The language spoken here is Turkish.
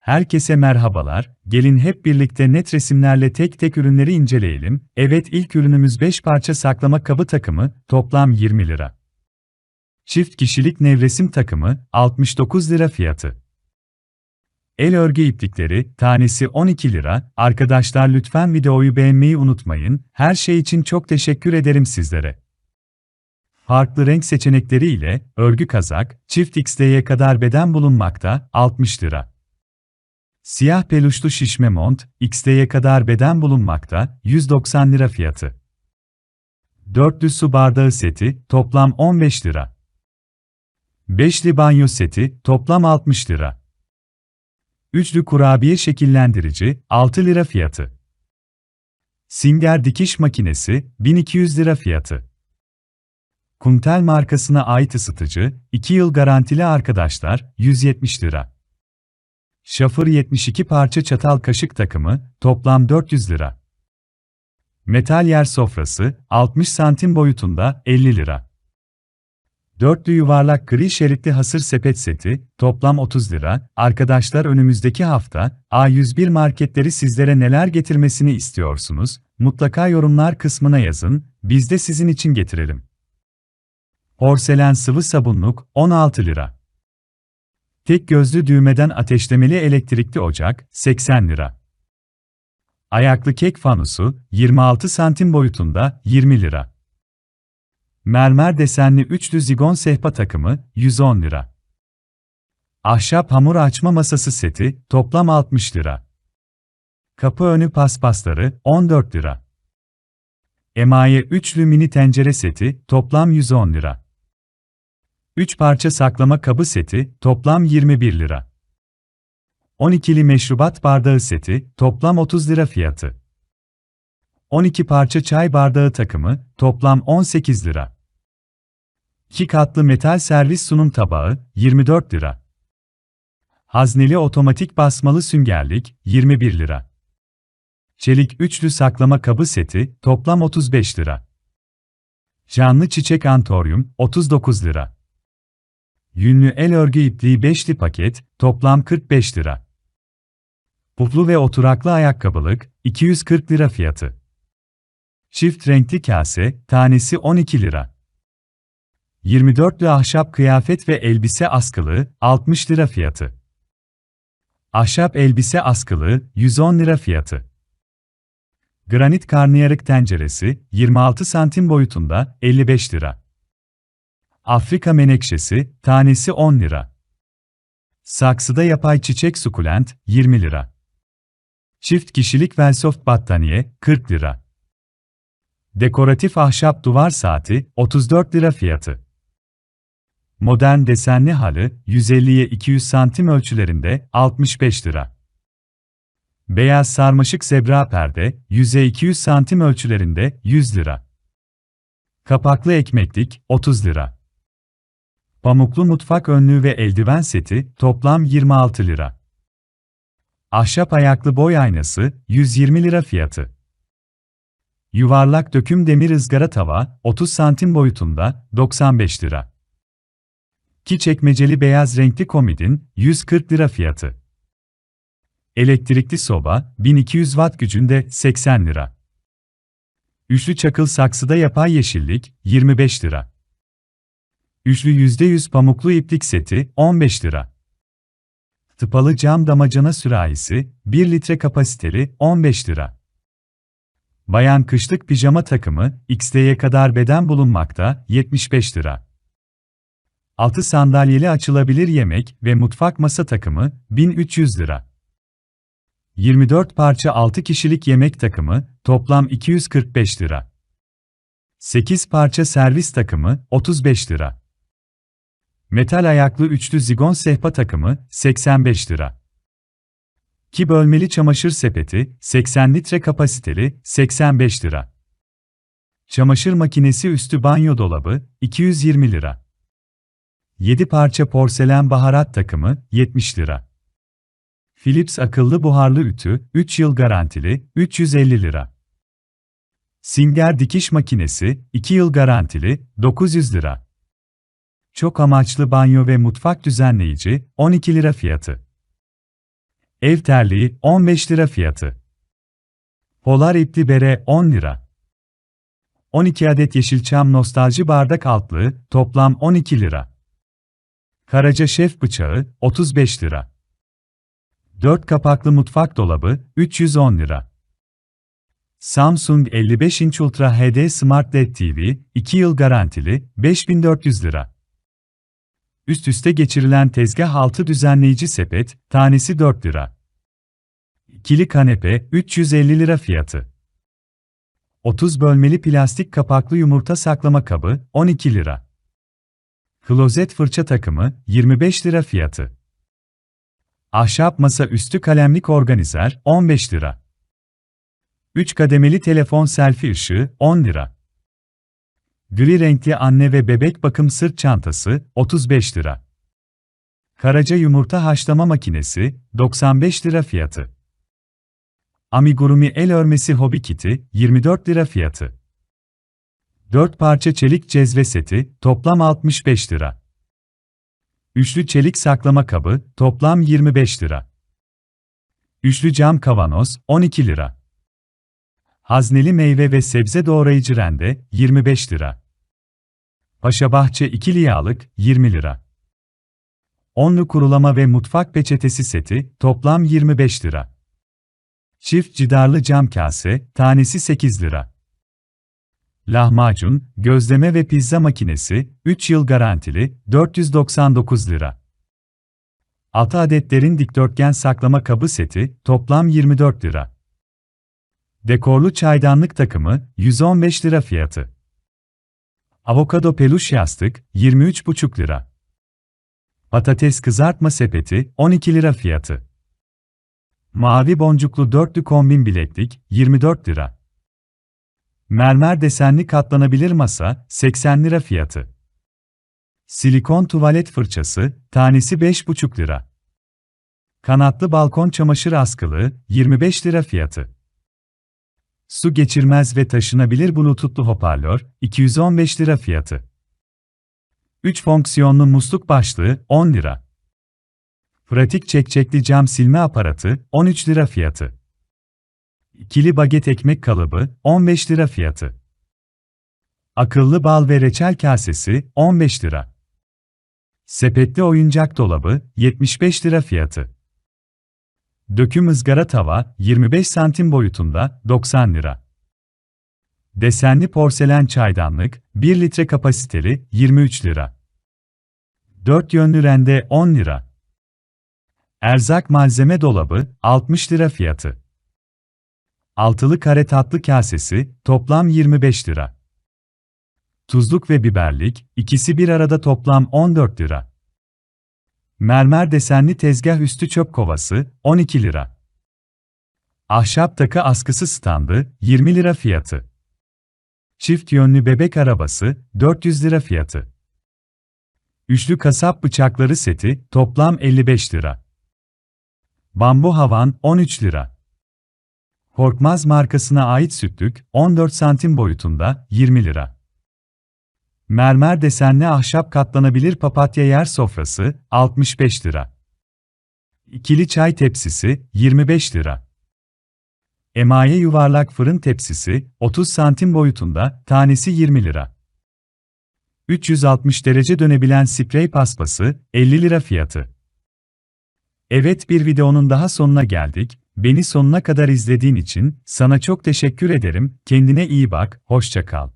Herkese merhabalar, gelin hep birlikte net resimlerle tek tek ürünleri inceleyelim. Evet ilk ürünümüz 5 parça saklama kabı takımı, toplam 20 lira. Çift kişilik nevresim takımı, 69 lira fiyatı. El örgü iplikleri, tanesi 12 lira. Arkadaşlar lütfen videoyu beğenmeyi unutmayın. Her şey için çok teşekkür ederim sizlere. Farklı renk seçenekleri ile örgü kazak, çift XD'ye kadar beden bulunmakta, 60 lira. Siyah peluşlu şişme mont, XD'ye kadar beden bulunmakta, 190 lira fiyatı. Dörtlü su bardağı seti, toplam 15 lira. Beşli banyo seti, toplam 60 lira. Üçlü kurabiye şekillendirici, 6 lira fiyatı. Singer dikiş makinesi, 1200 lira fiyatı. Kuntel markasına ait ısıtıcı, 2 yıl garantili arkadaşlar, 170 lira. Şafır 72 parça çatal kaşık takımı, toplam 400 lira. Metal yer sofrası, 60 santim boyutunda, 50 lira. Dörtlü yuvarlak gri şeritli hasır sepet seti, toplam 30 lira. Arkadaşlar önümüzdeki hafta, A101 marketleri sizlere neler getirmesini istiyorsunuz? Mutlaka yorumlar kısmına yazın, biz de sizin için getirelim. Porselen sıvı sabunluk, 16 lira. Tek gözlü düğmeden ateşlemeli elektrikli ocak, 80 lira. Ayaklı kek fanusu, 26 santim boyutunda, 20 lira. Mermer desenli üçlü zigon sehpa takımı, 110 lira. Ahşap hamur açma masası seti, toplam 60 lira. Kapı önü paspasları, 14 lira. Emaye üçlü mini tencere seti, toplam 110 lira. 3 parça saklama kabı seti, toplam 21 lira. 12'li meşrubat bardağı seti, toplam 30 lira fiyatı. 12 parça çay bardağı takımı, toplam 18 lira. 2 katlı metal servis sunum tabağı, 24 lira. Hazneli otomatik basmalı süngerlik, 21 lira. Çelik üçlü saklama kabı seti, toplam 35 lira. Canlı çiçek antoryum, 39 lira. Yünlü el örgü ipliği 5'li paket, toplam 45 lira. Puflu ve oturaklı ayakkabılık, 240 lira fiyatı. Çift renkli kase, tanesi 12 lira. 24'lü ahşap kıyafet ve elbise askılı, 60 lira fiyatı. Ahşap elbise askılı, 110 lira fiyatı. Granit karnıyarık tenceresi, 26 santim boyutunda, 55 lira. Afrika menekşesi, tanesi 10 lira. Saksıda yapay çiçek sukulent, 20 lira. Çift kişilik Velsoft battaniye, 40 lira. Dekoratif ahşap duvar saati, 34 lira fiyatı. Modern desenli halı, 150'ye 200 santim ölçülerinde, 65 lira. Beyaz sarmaşık zebra perde, 100'e 200 santim ölçülerinde, 100 lira. Kapaklı ekmeklik, 30 lira. Pamuklu mutfak önlüğü ve eldiven seti, toplam 26 lira. Ahşap ayaklı boy aynası, 120 lira fiyatı. Yuvarlak döküm demir ızgara tava, 30 santim boyutunda, 95 lira. Ki çekmeceli beyaz renkli komodin, 140 lira fiyatı. Elektrikli soba, 1200 watt gücünde, 80 lira. Üçlü çakıl saksıda yapay yeşillik, 25 lira. Üçlü %100 pamuklu iplik seti, 15 lira. Tıpalı cam damacana sürahisi, 1 litre kapasiteli, 15 lira. Bayan kışlık pijama takımı, XD'ye kadar beden bulunmakta, 75 lira. 6 sandalyeli açılabilir yemek ve mutfak masa takımı, 1300 lira. 24 parça 6 kişilik yemek takımı, toplam 245 lira. 8 parça servis takımı, 35 lira. Metal ayaklı üçlü zigon sehpa takımı, 85 lira. Ki bölmeli çamaşır sepeti, 80 litre kapasiteli, 85 lira. Çamaşır makinesi üstü banyo dolabı, 220 lira. 7 parça porselen baharat takımı, 70 lira. Philips akıllı buharlı ütü, 3 yıl garantili, 350 lira. Singer dikiş makinesi, 2 yıl garantili, 900 lira. Çok amaçlı banyo ve mutfak düzenleyici, 12 lira fiyatı. Ev terliği 15 lira fiyatı. Polar ipli bere 10 lira. 12 adet Yeşilçam nostalji bardak altlığı toplam 12 lira. Karaca şef bıçağı 35 lira. 4 kapaklı mutfak dolabı 310 lira. Samsung 55 inç Ultra HD Smart LED TV 2 yıl garantili 5400 lira. Üst üste geçirilen tezgah altı düzenleyici sepet tanesi 4 lira. İkili kanepe 350 lira fiyatı. 30 bölmeli plastik kapaklı yumurta saklama kabı 12 lira. Klozet fırça takımı 25 lira fiyatı. Ahşap masa üstü kalemlik organizer 15 lira. 3 kademeli telefon selfie ışığı 10 lira. Gri renkli anne ve bebek bakım sırt çantası 35 lira. Karaca yumurta haşlama makinesi 95 lira fiyatı. Amigurumi el örmesi hobi kiti 24 lira fiyatı. 4 parça çelik cezve seti toplam 65 lira. Üçlü çelik saklama kabı toplam 25 lira. Üçlü cam kavanoz 12 lira. Hazneli meyve ve sebze doğrayıcı rende 25 lira. Paşabahçe ikili yağlık 20 lira. Onlu kurulama ve mutfak peçetesi seti toplam 25 lira. Çift cidarlı cam kase tanesi 8 lira. Lahmacun, gözleme ve pizza makinesi 3 yıl garantili 499 lira. 6 adet derin dikdörtgen saklama kabı seti toplam 24 lira. Dekorlu çaydanlık takımı 115 lira fiyatı. Avokado peluş yastık 23,5 lira. Patates kızartma sepeti 12 lira fiyatı. Mavi boncuklu dörtlü kombin bileklik 24 lira. Mermer desenli katlanabilir masa 80 lira fiyatı. Silikon tuvalet fırçası tanesi 5,5 lira. Kanatlı balkon çamaşır askılığı 25 lira fiyatı. Su geçirmez ve taşınabilir bluetoothlu hoparlör, 215 lira fiyatı. 3 fonksiyonlu musluk başlığı, 10 lira. Pratik çekçekli cam silme aparatı, 13 lira fiyatı. İkili baget ekmek kalıbı, 15 lira fiyatı. Akıllı bal ve reçel kasesi, 15 lira. Sepetli oyuncak dolabı, 75 lira fiyatı. Döküm ızgara tava 25 santim boyutunda 90 lira. Desenli porselen çaydanlık 1 litre kapasiteli 23 lira. 4 yönlü rende 10 lira. Erzak malzeme dolabı 60 lira fiyatı. Altılı kare tatlı kasesi toplam 25 lira. Tuzluk ve biberlik ikisi bir arada toplam 14 lira. Mermer desenli tezgah üstü çöp kovası, 12 lira. Ahşap takı askısı standı, 20 lira fiyatı. Çift yönlü bebek arabası, 400 lira fiyatı. Üçlü kasap bıçakları seti, toplam 55 lira. Bambu havan, 13 lira. Korkmaz markasına ait sütlük, 14 santim boyutunda, 20 lira. Mermer desenli ahşap katlanabilir papatya yer sofrası, 65 lira. İkili çay tepsisi, 25 lira. Emaye yuvarlak fırın tepsisi, 30 santim boyutunda, tanesi 20 lira. 360 derece dönebilen sprey paspası, 50 lira fiyatı. Evet bir videonun daha sonuna geldik. Beni sonuna kadar izlediğin için sana çok teşekkür ederim. Kendine iyi bak, hoşça kal.